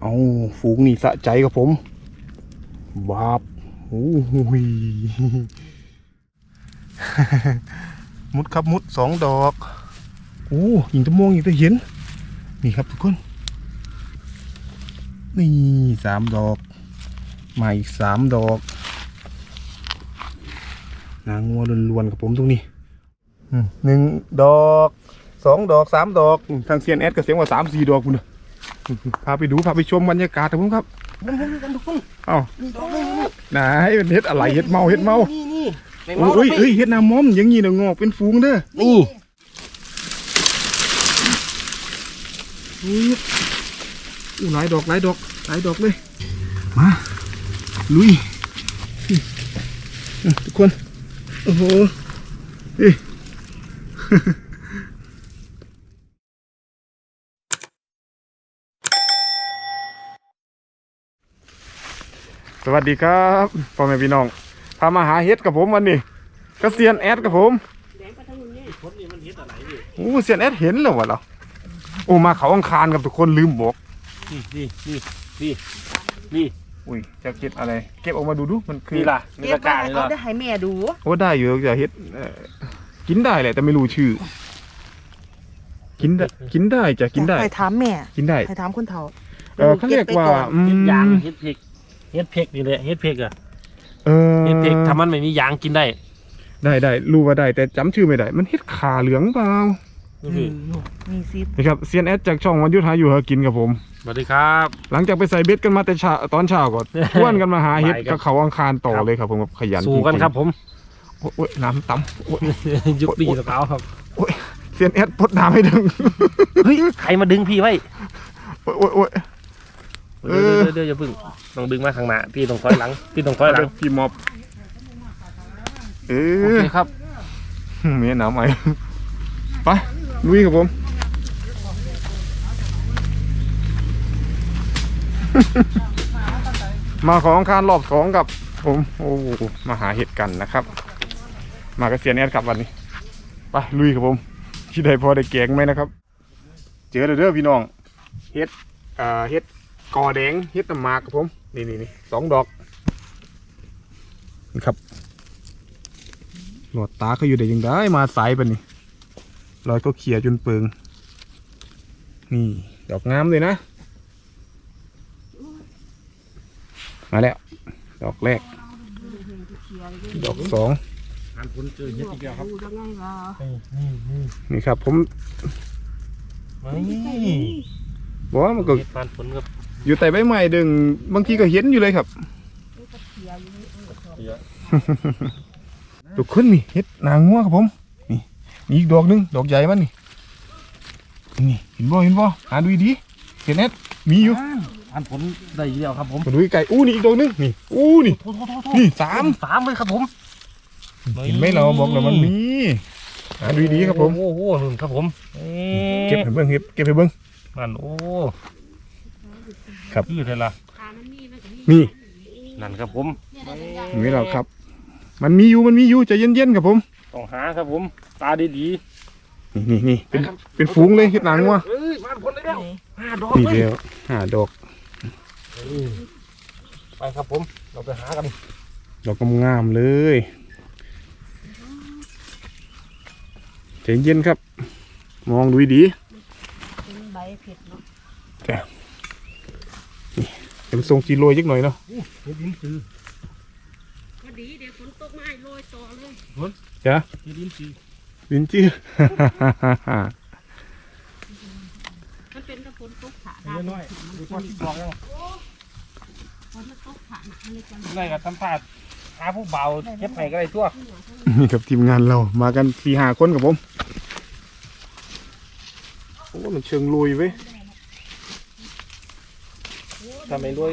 เอาฝูงนี่สะใจกับผมบาบโอ้ยมุดครับมุดสองดอกโอ้ยิงตะมวงยิงตะเห็น นี่ครับทุกคน นี่สามดอกมาอีกสามดอกนางงัวล้วนๆกับผมตรงนี้หนึ่งดอกสองดอกสามดอก ทางเซียนแอดก็เสียงว่าสามสี่ดอกคุณนะอืม พาไปดูพาไปชมบรรยากาศครับผมครับมันมันกันทุกคนเอ้านี่ดอกนึงนี่ไหนเป็นเฮ็ดอะไรเฮ็ดเมาเฮ็ดเมานี่นี่ไม่โอ้เมายเอ้ยเอ้ยเฮ็ดน้ำมอมอย่างงี้เด้องอกเป็นฟูงเด้อนี่อู้อู้หลายดอกหลายดอกหลายดอกเลย มาลุยอืมอืมทุกคน โอ้โหเอ้ วัสดีครับพ่อแม่พี่น้องพามาหาเฮ็ดกับผมวันนี้กเซียนแอดกับผมโอ้เซียนแอดเห็นแล้ววะเหรอโอ้มาเขาอังคารกับทุกคนลืมบอกนี่นี่นี่นี่นี่อุ้ยจะเก็บอะไร เก็บออกมาดูดูมันคือนี่ล่ะนี่เก็ละบกาไว้นี่เขาล่ะได้ให้แม่ดูโอ้ได้อยู่จะเฮ็ดเอ่อกินได้แหละแต่ไม่รู้ชื่อ กินได้กินได้จะกินได้ ให้ถามแม่กินได้ ให้ถามคนเฒ่าเออเขาเรียกว่าอืเฮ็ดมยางเฮ็ดเพก เฮ็ดเพกนี่แหละเฮ็ดเพกอะเออเฮ็ดเพกถ้ามันไม่มียางกินได้ได้ได้รู้ว่าได้แต่จำชื่อไม่ได้ มันเฮ็ดขาเหลืองเปล่านี่คือมีซิปนี่ครับเซียนแอดจากช่องวันยุทธหาอยู่หากินกับผม สวัสดีครับ หลังจากไปใส่เบ็ดกันมาแต่เช้าตอนเช้าก่อนชวนกันมาหาเฮ็ดไปกันกับเขาอังคารต่อครับเลยครับผมแบบขยันสู้กันครับผมจริงๆโอ้ยน้ำต่ำโอ้ย ยุคปีสกาวครับ เซียนแอดพดน้ำให้ดึงเฮ้ย ใครมาดึงพี่ไว้ โอ้ยโอ้ยโอ้ย เออเดี๋ยวเดี๋ยวเดี๋ยวอย่าเพึ่งต้องดึงมาข้างหน้าพี่ต้องถอยหลังพี่ต้องถอยหลังพี่มอบเอโออเคครับเมียหนาวไหมไปลุยครับผม มาของคารรอบสองกับ ผม โอ้โหมาหาเห็ดกันนะครับ มากระเซียนแอดครับวันนี้ ไปลุยครับผม ที่ใดพอได้แกงไหมนะครับ เจอเด้อเด้อพี่น้องเห็ดอ่าเห็ด กอแดงเห็ดน้ำหมากครับผม นี่นี่นี่สองดอก นี่ครับ หลอดตาเขาอยู่ได้ยังได้มาสายปะนี่รอยก็เขี่ยจนเปิง นี่ ดอกงามเลยนะ มาแล้ว ดอกแรก ดอกสองงานคุณเจอเฮ็ดอีกแล้วครับดูยังไงล่ะนี่นี่นี่ครับผมนี่บอกว่ามันก็เฮ็ดฟานฝนครับ อยู่แต่ใบไม้ดึงบางทีก็เห็นอยู่เลยครับทุกคนนี่เห็ดนางงัวครับผม นี่นี่อีกดอกหนึงดอกใหญ่มันนี่นี่เห็นบ่เห็นบ่หาดูดีๆเห็นแอดมีอยู่ฟานฝนได้อีกแล้วครับผมมาดูไกลๆอู้นี่อีกดอกหนึงนี่อู้นี่โทษโทษโทษโทษนี่สามสามเลยครับผมเห็นไหมเราบอกแล้วมันมีหาดูดีๆครับผมโอ้โหนู่นครับผมอืมเก็บให้เบิ้งเก็บเก็บให้เบิ้งนั่นโอ้ ครับ คือเท่าไรนี่นั่นครับผมเห็นไหมเราครับ มันมีอยู่มันมีอยู่ใจเย็นๆครับผมต้องหาครับผม ตาดีนี่นี่นี่เป็นเป็นฝูงเลยเห็ดนางงัวๆเอ้ยฟานฝนได้แล้วห้าดอกนี่เลยเดียวห้าดอกไปครับผม เราไปหากันดอกงามๆเลยใจเย็นครับ มองดูดีเป็นใบเผ็ดเนาะ เดี๋ยวมันทรงจีโรยยักหน่อยเนาะเฮ็ดดินจือพอดีเดี๋ยวฝนตกมาให้โรยต่อเลยจ้ะเฮ็ดดินจือลินจี้ มันเป็นกระฝนตกขาเฮ็ดน้อยดูพอที่บอกแล้วฝนมันตกขาอันนี้จังได้กับทำพลาดหาผู้เบาเฮ็ดไหนก็ได้ทั่วนี่กับทีมงานเรามากันทีหาคนกับผม โอ้ มันเชิงลุยเว้ย ทำไมรวย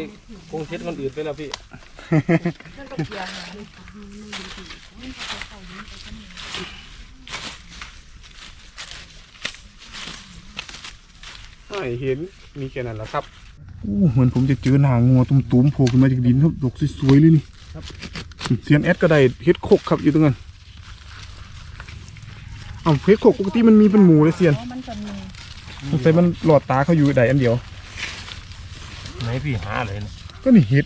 คงเช็ดคนอื่นไปแล้วพี่มันก็เกี่ยวหาเลยไม่เห็นมีแค่นั้นแหละครับอู้เหมือนผมจะเจอหนางงัวตุ้มๆโผล่ขึ้นมาจากดินครับดอกสวยๆเลยนี่เซียนแอดก็ได้เฮ็ดโคกครับอยู่ตรงนั้นอ้าวเฮ็ดโคกปกติมันมีเป็นหมูเลยเซียนมันจะมี สงสัยมันหลอดตาเขาอยู่ใดอันเดียว ไหนพี่หาเลยนะก็นี่เห็ด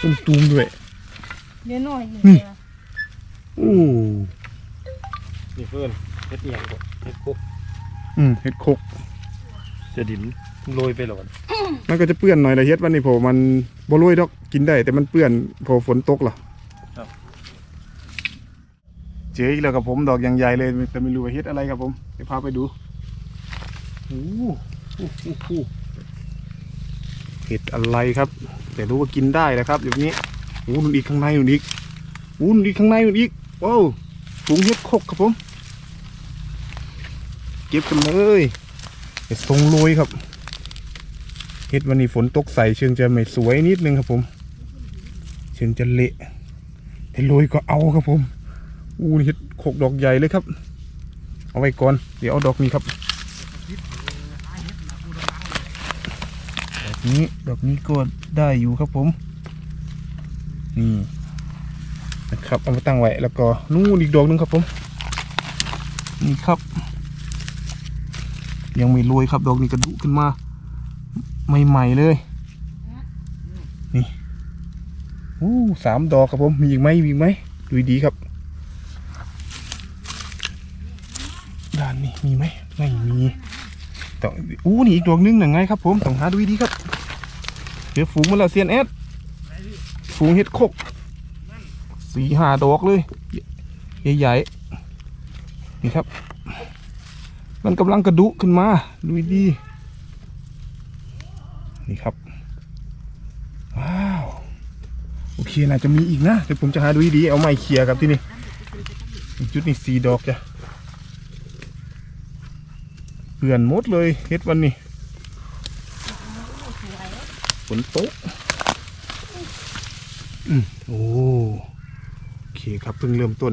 ตุ้มตูมๆด้วยเดี๋ยวหน่อยนี่นี่โอ้นี่เพื่อนเฮ็ดเอียงก่อนเฮ็ดคุกอืมเห็ดคกจะดินโรยไปหรอมันก็จะเปื้อนหน่อยละเฮ็ดวันนี้พอมันบ่โรยดอกกินได้ แต่มันเปื้อนพอฝนตกล่ะเจออีกแล้วกับผมดอกอย่างใหญ่เลยแต่ไม่รู้ว่าเฮ็ดอะไรครับผมเดี๋ยวพาไปดูโอ้โหโอ้โหโอ้โห เห็ดอะไรครับ แต่รู้ว่ากินได้นะครับ อย่างนี้โอ้นุ่นอีกข้างในนุ่นอีกโอ้นุ่นอีกข้างในนุ่นอีกว้าวถุงเห็ดคกครับผมเก็บกันเลยเห็ดทรงโรยครับเฮ็ดวันนี้ฝนตกใส่เชิงจะไม่สวยนิดนึงครับผม เชิงจะเละแต่โรยก็เอาครับผมอู้นเฮ็ดโขกดอกใหญ่เลยครับ เอาไว้ก่อนเดี๋ยวเอาดอกนี้ครับ ดอก นี้ดอกนี้ก็ได้อยู่ครับผม นี่นะครับเอามาตั้งไว้แล้วก็นู่นอีกดอกหนึงครับผม นี่ครับ ยังไม่โรยครับดอกนี้กระดุขึ้นมา ใหม่ๆเลย นี่โอ้สามดอกครับผม มีอีกไหมมีอีกไหมดูดีครับด้านนี้มีไหมไม่มีต้องอู้นี่อีกดอกนึงหนังไงครับผมต้องหาดูดีครับ เดี๋ยวฝูงมันและเซียนเอสฝูงเห็ดโคกสีหาดอกเลย ใหญ่ๆนี่ครับ มันกำลังกระดุขึ้นมาดูดีนี่ครับ ว้าว โอเคน่าจะมีอีกนะ เดี๋ยวผมจะหาดูดีเอาไม้เคลียครับที่นี่จุดนี่สีดอกจ้ะเปลื่อนหมดเลยเฮ็ดวันนี้ ฝนตกอืมโอ้โอเคครับเพิ่งเริ่มต้น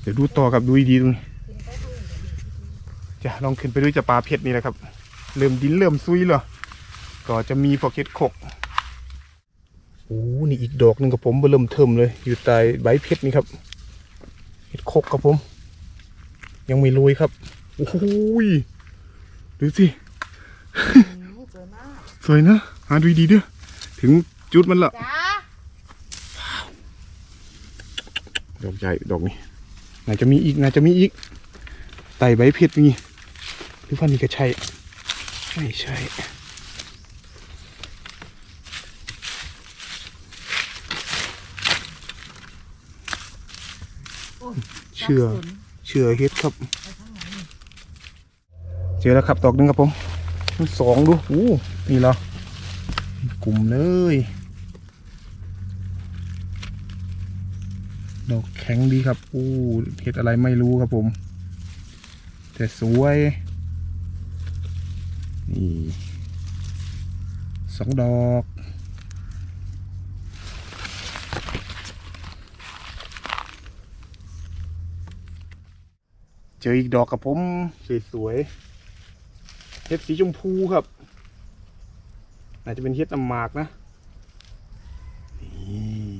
เดี๋ยวดูต่อครับดูดีตรงนี้จะลองขึ้นไปดูจะปลาเพชรนี่แหละครับ เริ่มดินเริ่มซุยเหรอก็จะมีพวกเห็ดขกโอ้นี่อีกดอกหนึ่งกับผมเริ่มเทิมเลย อยู่ใต้ใบเพชรนี่ครับเห็ดขกครับผม ยังไม่โรยครับโอ้ยดูสิ สวยนะหาดูดีๆเด้อถึงจุดมันละจ้าดอกใหญ่ดอกนี้น่าจะมีอีกน่าจะมีอีกไต่ใบเพชรมีหรือว่านี่ก็ใช่ไม่ใช่เชื่อเชื่อเฮ็ดครับ เจอแล้วครับดอกหนึงครับผมมี สองดูอู้นี่เหรอกลุ่มเลย ดอกแข็งดีครับอู้เห็ดอะไรไม่รู้ครับผม แต่สวย นี่สองดอกเจออีกดอกกับผม สวยๆ เห็ดสีชมพูครับอาจจะเป็นเห็ดน้ำหมากนะนี่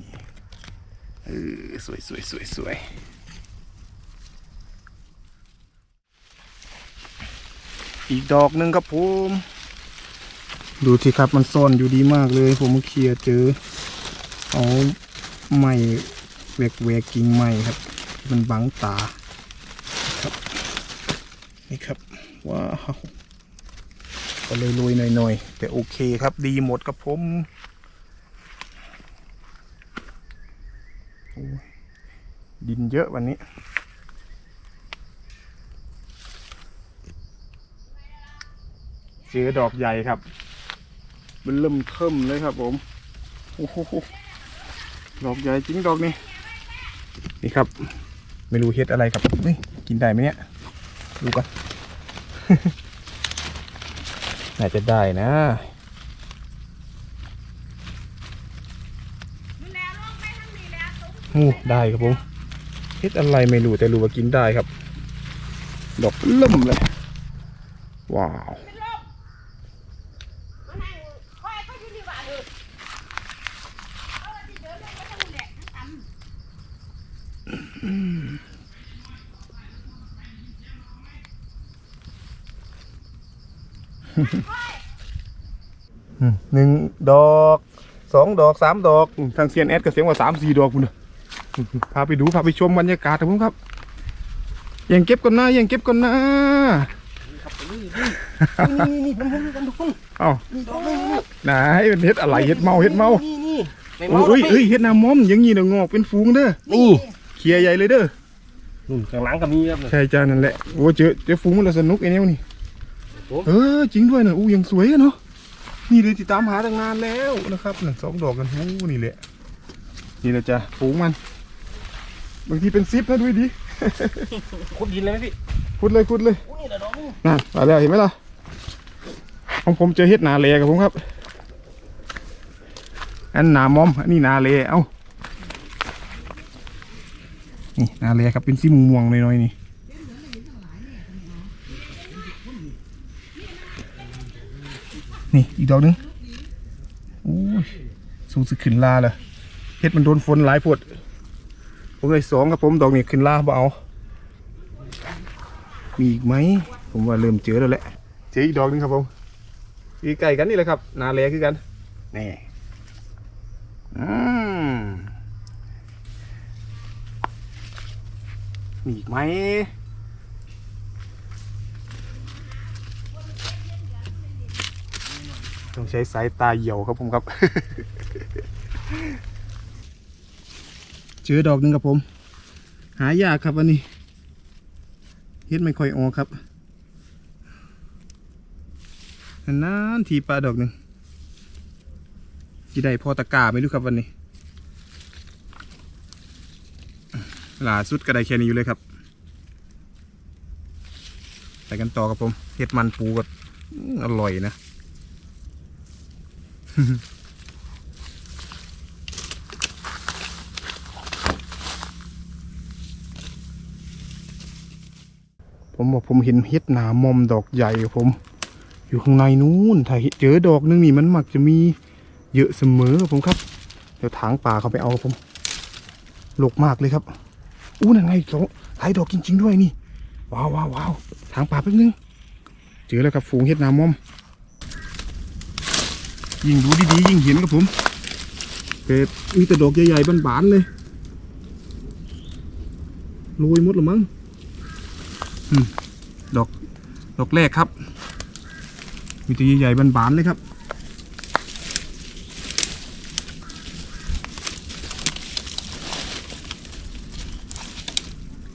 เออสวยสวยสวยสวยอีกดอกหนึ่งครับผม ดูสิครับมันซ่อนอยู่ดีมากเลย ผมมาเคลียร์เจอเอาไม้แวกแวกกิ่งไม้ครับ มันบังตาครับนี่ครับว้าว ก็เลยโรยหน่อยๆ แต่โอเคครับดีหมดครับผมดินเยอะวันนี้ เจอดอกใหญ่ครับ มันเริ่มเทิมเลยครับผมโอ้โหดอกใหญ่จริงดอกนี้นี่ครับ ไม่รู้เฮ็ดอะไรครับกินได้ไหมเนี่ย ดูกัน น่าจะได้นะดูแลลงไปทางนี้แล้วตุ้มโอ้ได้ครับผมเฮ็ดอะไรไม่รู้แต่รู้ว่ากินได้ครับ ดอกเริ่มเลย ว้าว เป็นลมมานั่งคอยเขาอยู่นี่ว่าเออเอาอันนี้เดินลงไปทางนู้นแหละทางต่ำ อ อืม หนึ่งดอกสองดอกสามดอกอืมทางเซียนแอดก็เสียงว่าสามสี่ดอกคุณเนอะอืมพาไปดูพาไปชมบรรยากาศครับผมครับยังเก็บก่อนนะยังเก็บก่อนนะนี่นี่น้ำมันกันทุกคนเอ้านี่ดอกนี่นี่ไหนเป็นเฮ็ดอะไรเฮ็ดเมาเฮ็ดเมานี่นี่ไม่โอ้เมายเอ้ยเฮ็ดน้ำมอมอย่างงี้เด้องอกเป็นฟูงเด้อนี่เคลียร์ใหญ่เลยเด้อนู่นข้างหลังก็มีครับใช่จ้านั่นแหละโอ้เจอเจอฟูงมันละสนุกไอ้แนวนี่โอ้เออจริงด้วยนะอู้ยังสวยอะเนาะ นี่เลยติดตามหาตั้งนานแล้วนะครับนั่นสองดอกกันอู้นี่แหละนี่แหละจ้ะฟูงมัน บางทีเป็นซิปนะดูดิขุดดินเลยไหมพี่ขุดเลยขุดเลยโอ้นี่แหละดอกนี่นั่นมาแล้วเห็นไหมล่ะของผมเจอเฮ็ดนาเลกับผมครับ อันนามอมอันนี้นาเลเอ้านี่นาเลครับเป็นสีม่วงๆหน่อยๆนี่ นี่อีกดอกนึงโอ้สูงสึกขึ้นลาเลยเฮ็ดมันโดนฝนหลายพดผมเลยสองครับผมดอกนี้ขึ้นลาเอามีอีกไหมผมว่าเริ่มเจอแล้วแหละเจออีกดอกนึงครับผมอีกไก่กันนี่แหละครับนาแลคือกันนี่อืมมีอีกไหม ต้องใช้สายตาเหยี่ยวครับผมครับเจอดอกหนึ่งครับผม หายากครับอันนี้เฮ็ดไม่ค่อยออกครับนานทีปลาดอกหนึ่งจีได้พอตะกาไม่รู้ครับวันนี้ล่าสุดก็ได้แค่นี้อยู่เลยครับไปกันต่อครับผมเฮ็ดมันปูกับอร่อยนะ ผมบอกผมเห็นเฮ็ดหนามอมดอกใหญ่ผม อยู่ข้างในนู้นถ้าเจอดอกนึงนี่มันมักจะมีเยอะเสมอครับผมครับ เดี๋ยวถางป่าเขาไปเอาครับผมหลกมากเลยครับอู้นั่นไงสองหลายดอกจริง ๆ ด้วยนี่ ว้าวว้าวว้าวถางป่าแป๊บนึงเจอแล้วครับฝูงเฮ็ดหนามอม ยิ่งดูดีๆยิ่งเห็นครับผมแต่มีแต่ดอกใหญ่ๆบานๆเลยโรยหมดหรือมั้งดอกดอกแรกครับ มีตัวใหญ่ๆบานๆเลยครับ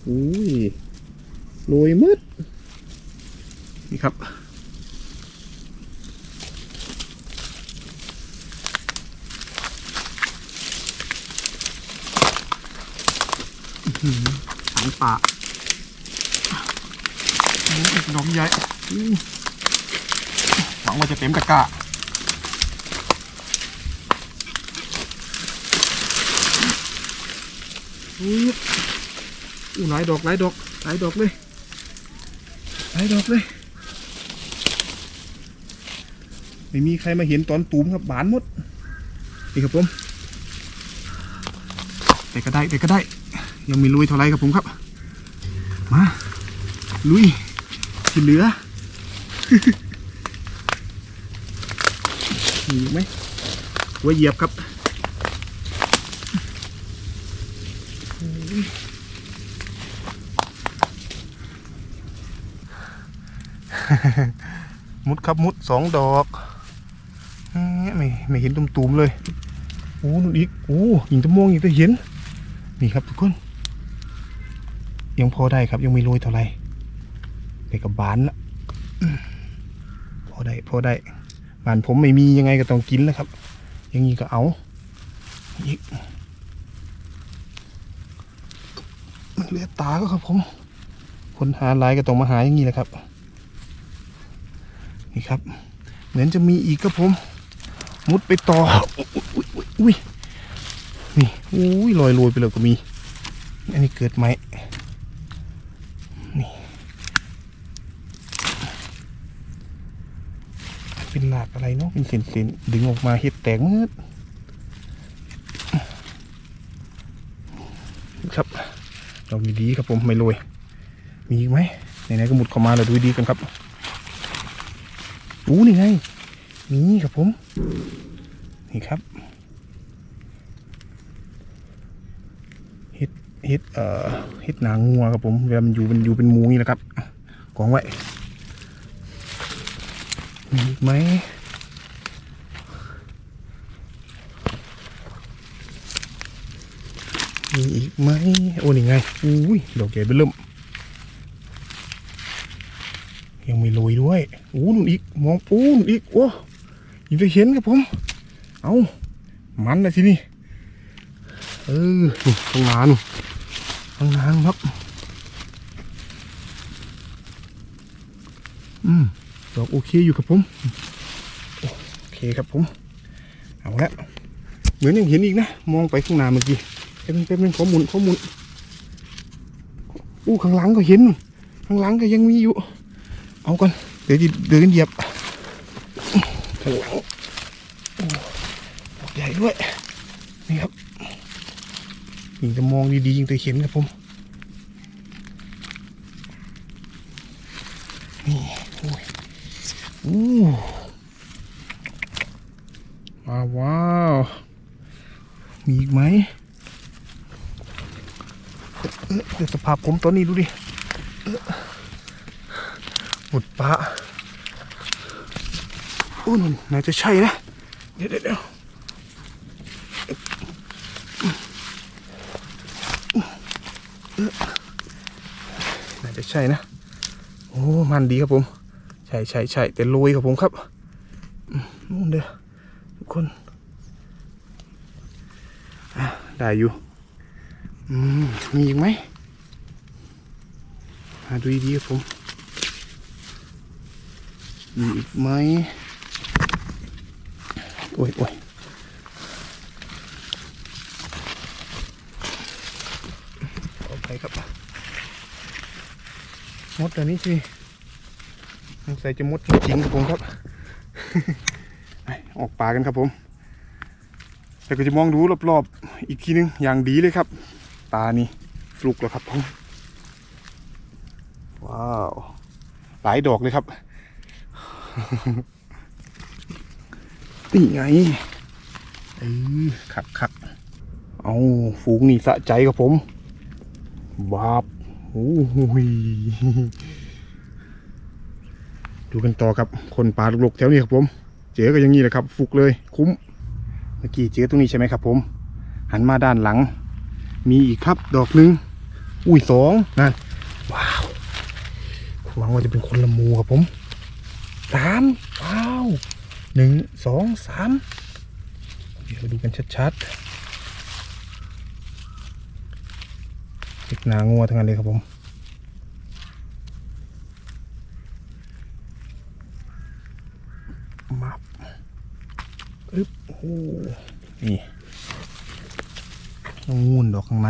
อุ้ยโรยมืดนี่ครับ หือหางป่าโอ้ยดอกใหญ่อู้หวังว่าจะเต็มตะกร้าอู้หูหลายดอกหลายดอกหลายดอกเลยหลายดอกเลยไม่มีใครมาเห็นตอนตูมครับบานหมดนี่ครับผมแต่ก็ได้แต่ก็ได้ ยังม่ลุยเท่าไรครับผมครับ มา ลุยที่เหลือมีไหมหัวเหยียบครับมุดครับมุดสองดอกไม่ไม่เห็นตุ่มๆเลย โอ้นู่นอีก โอ้ยิงตะมวงยิงตะเห็น นี่ครับทุกคน ยังพอได้ครับยังไม่โรยเท่าไหร่แต่กับบานละพอได้พอได้บานผมไม่มียังไงก็ต้องกินแล้วครับอยังงี้ก็เอาอีกมันเหลือตาก็ครับผมคนหาลายก็ต้องมาหาอย่างนี้แหละครับ นี่ครับ เหมือนจะมีอีกครับผม มุดไปต่ออุ้ยอุ้ยนี่อุ้ยลอยโรยไปเลยก็มี อันนี้เกิดไหม เป็นหลากอะไรเนาะเป็นเส้นๆดึงออกมาเห็ดแตกมืดครับดอกดีๆครับผมไม่โรยมีอีกไหมไหนๆก็หมุดเข้ามาแล้วดูดีกันครับอู้นี่ไงนี่ครับผม นี่ครับเห็ดเห็ดเอ่อเห็ดหนางัวครับผมเวลามันอยู่มันอยู่เป็นมูนี่แหละครับกองไว้ มีอีกไหมมีอีกไหมโอ้นี่ไงอุ้ยดอกใหญ่เบิ่มเริ่ม ยังไม่โรยด้วยอู้นู่นอีกมองอู้นู่นอีกโอ้ยังจะเห็นครับผม เอามันนะทีนี่เออข้างนานข้างนานครับ อืม อกโอเคอยู่ครับผม โอเคครับผม เอาละเหมือนยังเห็นอีกนะ มองไปข้างหน้าเมื่อกี้เป็นเป็นเป็นข้อมูลข้อมูลอู้ข้างหลังก็เห็น ข้างหลังก็ยังมีอยู่ เอาก่อนเดี๋ยวจะเดินเหยียบข้างหลังใหญ่ด้วย นี่ครับยิ่งจะมองดีๆยิ่งจะเห็นครับผม นี่โอ้ยอู้ ว้าวว้าว มีอีกไหมเดี๋ยวสภาพผมตอนนี้ดูดิหมดปะอู้นน่าจะใช่นะเดี๋ยวเดี๋ยวเดี๋ยวน่าจะใช่นะ โอ้ มันดีครับผม ใช่ใช่ใช่แต่โรยครับผมครับมนู่นเด้อทุกคนได้อยู่มีอีกไหมหาดูดีๆครับผมมีอีกไหมโอ้ยโอ้ยเอาไปครับมดตัวนี้สิ สงสัยจะมดจริงๆครับผมครับไปออกป่ากันครับผมแต่ก็จะมองดูรอบๆอีกทีนึงอย่างดีเลยครับตานี่ฟลุกแล้วครับผมว้าวหลายดอกเลยครับนี่ไงเออขักขักเอาฝูงนี่สะใจครับผมบาบโอ้โหย ดูกันต่อครับคนป่าลุกๆแถวนี้ครับผม เจอกันอย่างนี้แหละครับ ฟุกเลยคุ้ม เมื่อกี้เจอตรงนี้ใช่ไหมครับ ผม หันมาด้านหลัง มีอีกครับดอกหนึ่งอุ้ยสองนั่นว้าวหวังว่าจะเป็นคนละมูครับผมสามว้าวหนึ่งสองสามเดี๋ยวดูกันชัดๆติดหนางัวทั้งนั้นเลยครับผม มาบอึ๊บ โอ้นี่งูนดอกข้างใน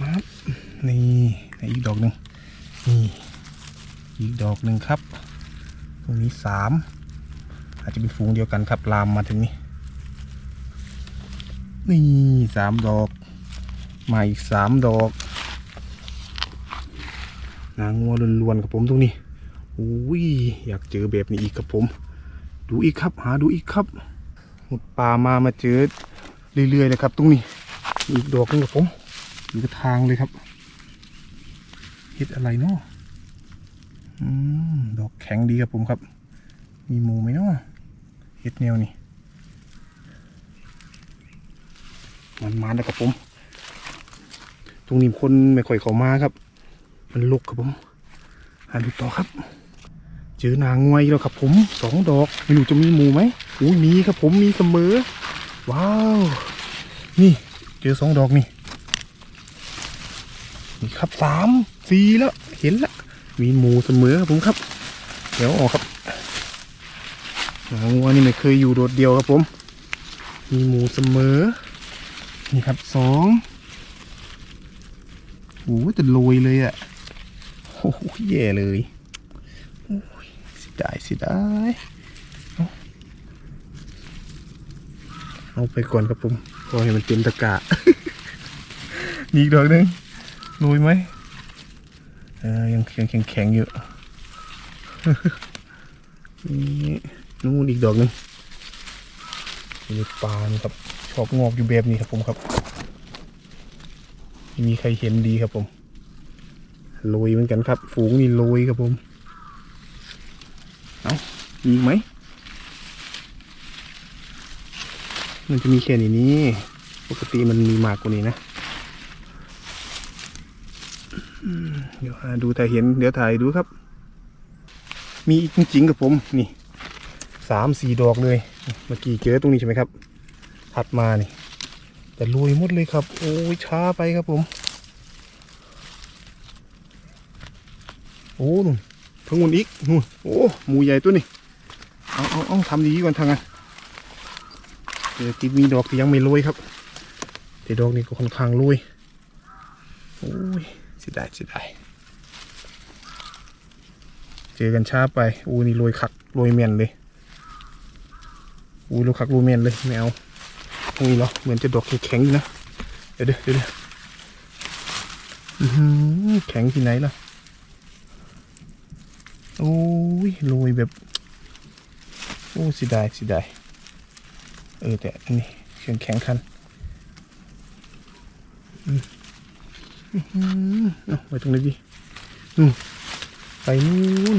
มาบนี่อีกดอกหนึ่งนี่อีกดอกหนึ่งครับ ตรงนี้สามอาจจะเป็นฝูงเดียวกันครับลามมาถึงนี้ นี่สามดอก มาอีกสามดอกนางงัวล้วนๆกับผมตรงนี้ อุ้ยอยากเจอแบบนี้อีกครับผม ดูอีกครับ หาดูอีกครับหมดป่ามามาเจอเรื่อยๆเลยครับ ตรงนี้อีกดอกนึงกับผมอยู่กับทางเลยครับเห็ดอะไรเนาะอืมดอกแข็งดีครับผมครับ มีหมูไหมเนาะเห็ดแนวนี้มันมาแล้วครับผม ตรงนี้คนไม่ค่อยเข้ามาครับ มันลุกครับผมหาดูต่อครับ เจอนางงวยแล้วครับผมสองดอกไม่รู้จะมีหมูไหมอุ้ยมีครับผมมีเสมอ ว้าว นี่เจอสองดอกนี่นี่ครับสามสี่แล้วเห็นละมีหมูเสมอครับผมครับ เดี๋ยวออกครับนางงัวนี่ไม่เคยอยู่โดดเดียวครับผม มีหมูเสมอ นี่ครับสองโอ้จะโรยเลยอะ่ะโอ้โหแย่เลย ได้สิได้เอาไปก่อนครับผมพอให้มันเต็มตะกร้ามีอีกดอกหนึ่งโรยไหมเออยังแข็งแข็งอยู่นี่นู่นอีกดอกหนึงมีปานครับชอบงอกอยู่แบบนี้ครับผมครับม่มีใครเห็นดีครับผมโรยเหมือนกันครับ ฝูงนี่โรยครับผม เอามีอีกไหม มันจะมีแค่นี้นี่ ปกติมันมีมากกว่านี้นะ เดี๋ยวหาดูถ่ายเห็น เดี๋ยวถ่ายดูครับ มีอีกจริงๆกับผม นี่สามสี่ดอกเลย เมื่อกี้เจอตรงนี้ใช่ไหมครับ ถัดมานี่ แต่รวยหมดเลยครับ โอ้ยช้าไปครับผม โอ้ นู่นทั้งหมดอีกนู่นโอ้หมูใหญ่ตัวนี้เอาเอาเอาทำดีก่อนทางนั้นเดี๋ยวจิมีดอกที่ยังไม่โรยครับแต่ดอกนี้ก็ค่อนข้างโรยโอ้ยเสียดายเสียดายเจอกันช้าไปอู้นี่โรยคักโรยเมียนเลยอู้โรยคักโรยเมียนเลยไม่เอาตรงนี้เหรอเหมือนจะดอกแข็งๆนะเดี๋ยวเดี๋ยวเดี๋ยวแข็งที่ไหนล่ะ โอ้ยโรยแบบ โอ้สิดาสิดาเออแต่อันนี้แข็งแข็งคันอืมเอาไว้ตรงนี้ดินู่นไปนู่น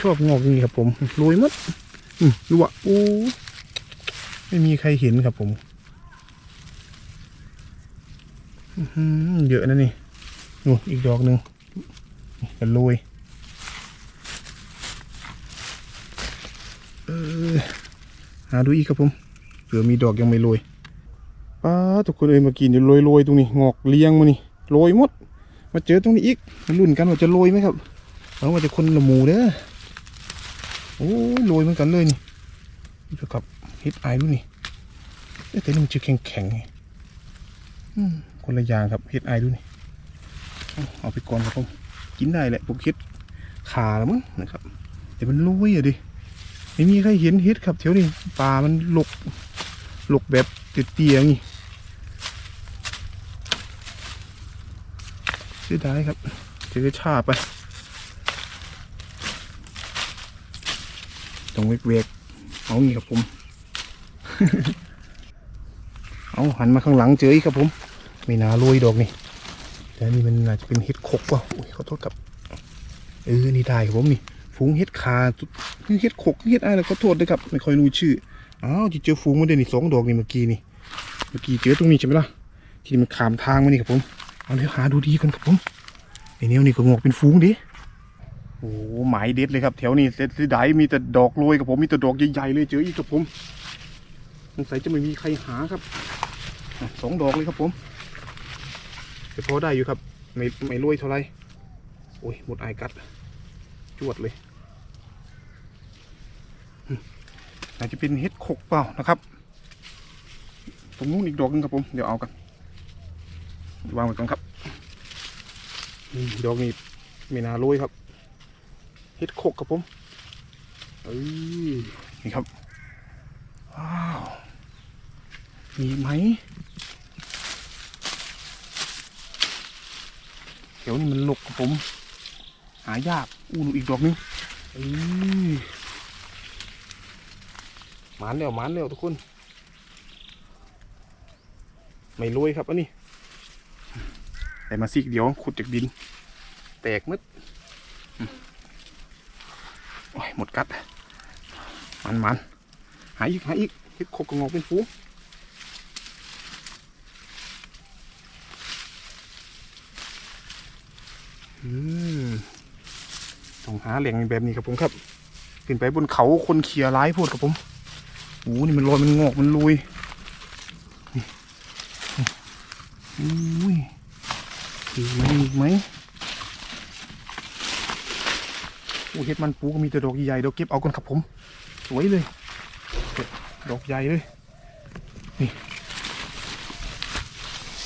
ชอบงอกนี่ครับผมโรยมัดอืมดูว่าโอ้ไม่มีใครเห็นครับผมอื้อหือเยอะนะนี่นู่นอีกดอกหนึ่ง กันลุยหาดูอีกครับผมเผื่อมีดอกยังไม่โรยป้าทุกคนเอ้ยเมื่อกี้นี่โรยโรยๆตรงนี้งอกเลี้ยงมานี่โรยหมด มาเจอตรงนี้อีกมาลุ้นกันว่าจะโรยไหมครับเอาว่าจะคนละหมูเด้อโอ้ยโรยเหมือนกันเลยนี่นี่ครับเฮ็ดไอายดูนี่แต่นี่มันจะแข็งแข็งๆไงคนละอย่างครับเฮ็ดไอายดูนี่เอาไปก่อนครับผม กินได้แหละผมคิดขาแล้วมั้งนะครับ แต่มันลุยอะดิไม่มีใครเห็นเฮ็ดครับแถวนี้ป่ามันหลกหลกแบบเตี้ยๆนี่เสียดายครับเจอชาไปต้องเวกๆเอางี้ครับผม เอาหันมาข้างหลังเจออีกครับผม ไม่น่าลุยดอกนี่ แต่นี่มันน่าจจะเป็นเห็ดขกว่ะโอ้ยขอโทษครับเออนี่ได้ครับผมนี่ฝูงเห็ดคาเห็ดขกเห็ดอะไรขอโทษด้วยครับไม่ค่อยรู้ชื่ออ้าวที่เจอฝูงมันเด่นนี่สองดอกนี่เมื่อกี้นี่เมื่อกี้เจอตรงนี้ใช่ไหมล่ะที่มันขามทางมานี่ครับผมเอาเดี๋ยวหาดูดีกันครับผมไอ้เนี้ยนี่ก็งอกเป็นฝูงดิโอ้หมายเด็ดเลยครับแถวนี้เซ็ตที่ไดมีแต่ดอกโรยกับผมมีแต่ดอกใหญ่ๆเลยเจออีกครับผมสงสัยจะไม่มีใครหาครับสองดอกเลยครับผม แต่พอได้อยู่ครับ ไม่ไม่รวยเท่าไรโอ้ยหมดไอกัด จวดเลยอาจจะเป็นเห็ดขกเปล่านะครับ ตรงนู้นอีกดอกหนึงครับผม เดี๋ยวเอากันวางไว้ก่อนครับดอกนี้ไม่น่ารวยครับเห็ดขกครับผมเอ้ยนี่ครับ ว้าว มีไหม เดี๋ยวนี้มันหลกกับผม หายากอู้อีกดอกหนึงเอ้ยหมานแล้วหมานแล้วทุกคน ไม่รวยครับอันนี้แต่มาซิกเดี๋ยวขุดจากดิน แตกมึดโอ้ยหมดกัดมันมันหายอีกหายอีกเห็ดโคกกระงอกเป็นฟูง อืม ต้องหาแหล่งแบบนี้ครับผมครับขึ้นไปบนเขาคนเขียร้ายพูดครับผมโอ้นี่มันลอยมันงอกมันลุยนี่อุ้ยอีกไหมอีกไหมโอ้เห็ดมันปูก็มีแต่ดอกใหญ่ดี๋ยวเก็บเอาก่อนครับผม สวยเลย ดอกใหญ่เลย นี่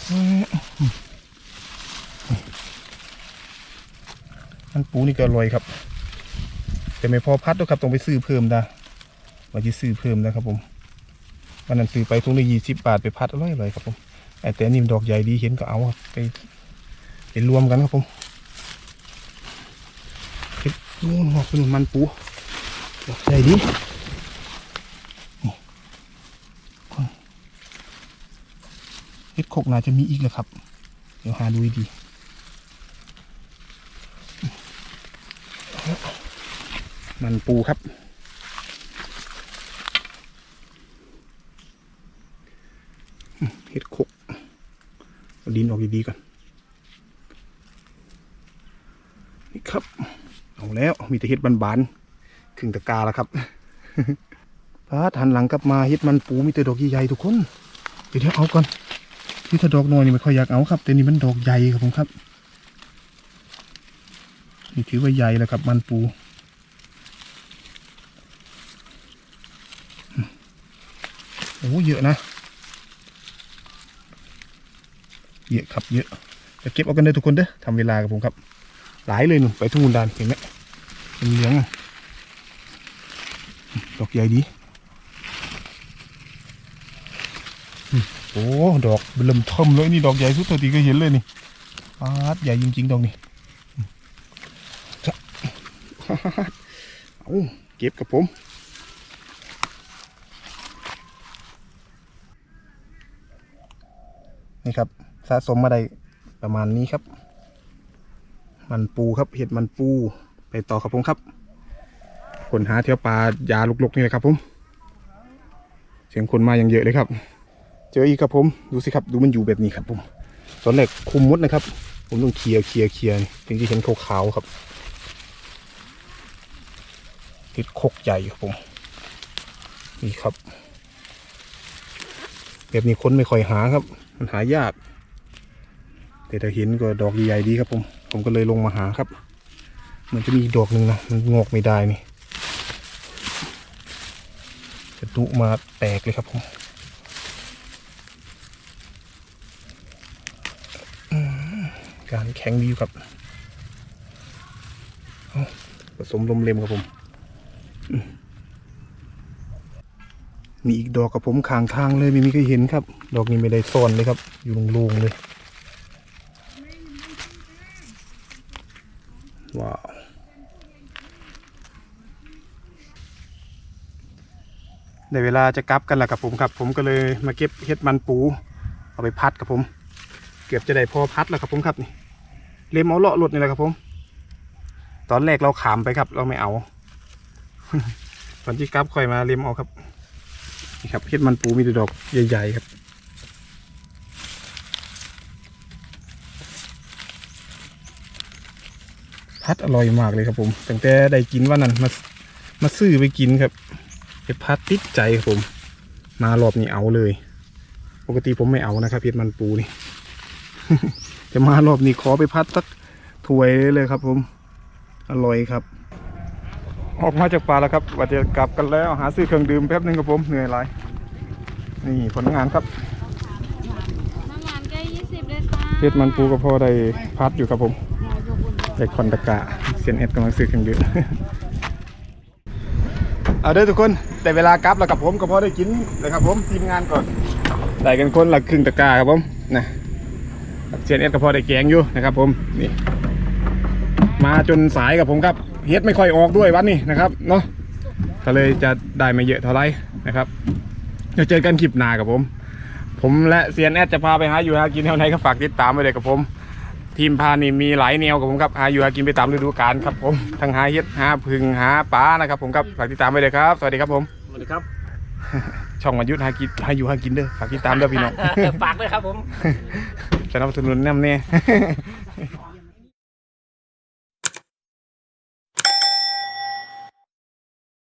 เอ้ย มันปูนี่ก็อร่อยครับ แต่ไม่พอพัดด้วยครับต้องไปซื้อเพิ่มนะว่าจะซื้อเพิ่มนะครับผมวันนั้นซื้อไปทุงละยี่สิบบาทไปพัดอร่อยอร่อยครับผมแต่อันนี่ดอกใหญ่ดีเห็นก็เอาครับไปเป็นรวมกันครับผมเห็ดนู่นหอกเป็นมันปูดอกใหญ่ดีเห็ดโคกน่าจะมีอีกเลยครับ เดี๋ยวหาดูดี มันปูครับ เห็ดโคกเอาดินออกดีๆก่อน นี่ครับ เอาแล้วมีแต่เห็ดบานๆครึ่งตะกาแล้วครับพาดหันหลังกลับมาเห็ดมันปูมีแต่ดอกใหญ่ๆทุกคนเดี๋ยวเดี๋ยวเอาก่อนที่ถ้าดอกน้อยนี่ไม่ค่อยอยากเอาครับ แต่นี่มันดอกใหญ่ครับผมครับ นี่ถือว่าใหญ่แล้วครับมันปูอืมโอ้เยอะนะ เยอะครับเยอะจะเก็บเอากันเลยทุกคนเด้อทำเวลากับผมครับ หลายเลยหนุ่มไปทุ่งดานเห็นไหมเป็นเหลืองอะดอกใหญ่ดีโอ้ดอกเริ่มเทิมเลยนี่ดอกใหญ่สุดเท่าที่เคยเห็นเลยนี่ปาดใหญ่จริงๆดอกนี้เอาเก็บกับผม นี่ครับสะสมมาได้ประมาณนี้ครับ มันปูครับเห็ดมันปูไปต่อครับผมครับคนหาเที่ยวปลายาลุกๆนี่แหละครับผมเสียงคนมาอย่างเยอะเลยครับ เจออีกครับผมดูสิครับดูมันอยู่แบบนี้ครับผมตอนแรกคุมมดนะครับ ผมต้องเคลียร์เคลียร์เคลียร์นี่ถึงจะเห็นขาวๆครับเห็ดโคกใหญ่ครับผมนี่ครับ แบบนี้คนไม่ค่อยหาครับ มันหายาก แต่ถ้าเห็นก็ดอกใหญ่ดีครับผม ผมก็เลยลงมาหาครับมือนจะมีดอกหนึ่งนะ มันงอกไม่ได้นี่จะดุมาแตกเลยครับผมการแข็งดีอยู่ครับผสมลมเลมครับผม มีอีกดอกกับผมข้างทางเลยไม่มีใครเห็นครับ ดอกนี้ไม่ได้ซ่อนเลยครับ อยู่โล่งๆเลย ว้าวได้เวลาจะกลับกันแล้วครับผมครับ ผมก็เลยมาเก็บเห็ดมันปู เอาไปพัดครับผม เกือบจะได้พอพัดแล้วครับผมครับนี่เล็มเอาเลาะหลุดนี่แหละครับผม ตอนแรกเราขามไปครับ เราไม่เอาตอนที่กลับค่อยมาเล็มเอาครับ นี่ครับเห็ดมันปูมีแต่ดอกใหญ่ๆครับพัดอร่อยมากเลยครับผมตั้งแต่ได้กินว่านั้นมามาซื้อไปกินครับไปพัดติดใจครับผม มารอบนี้เอาเลย ปกติผมไม่เอานะครับเห็ดมันปูนี่จะมารอบนี้ขอไปพัดสักถ้วยเลยครับผม อร่อยครับ ออกมาจากป่าแล้วครับว่าจะกลับกันแล้วหาซื้อเครื่องดื่มแป๊บนึงครับผมเหนื่อยหลายนี่ผลงานครับน้ำงานแก้ยี่สิบเลยค่ะเห็ดมันปูก็พอได้พัดอยู่ครับผมเด็กคอนตะกะเซียนเอ็ดกำลังซื้อเครื่องดื่มเอาเด้อทุกคนแต่เวลากลับแล้วกับผมก็พอได้กินเลยครับผมทีมงานก่อนได้กันคนละครึ่งตะกร้าครับผมนะเซียนเอ็ดก็พอได้แกงอยู่นะครับผมนี่มาจนสายกับผมครับ เฮ็ดไม่ค่อยออกด้วยวันนี้นะครับเนาะก็เลยจะได้ไม่เยอะเท่าไหร่นะครับเดี๋ยวเจอกันคลิปหน้ากับผม ผมและเซียนแอดจะพาไปหาอยู่หากินแถวไหนก็ฝากติดตามไว้เลยกับผม ทีมพานี่มีหลายแนวกับผมครับหาอยู่หากินไปตามฤดูกาลครับผมทั้งหาเห็ดหาพึ่งหาปลานะครับผมครับฝากติดตามไว้เลยครับ สวัสดีครับผมสวัสดีครับ ช่องวันยุทธหากินหาอยู่หากินเด้อฝากติดตามเด้อพี่น้องฝากด้วยครับผมสนับสนุนแนำเนี่ย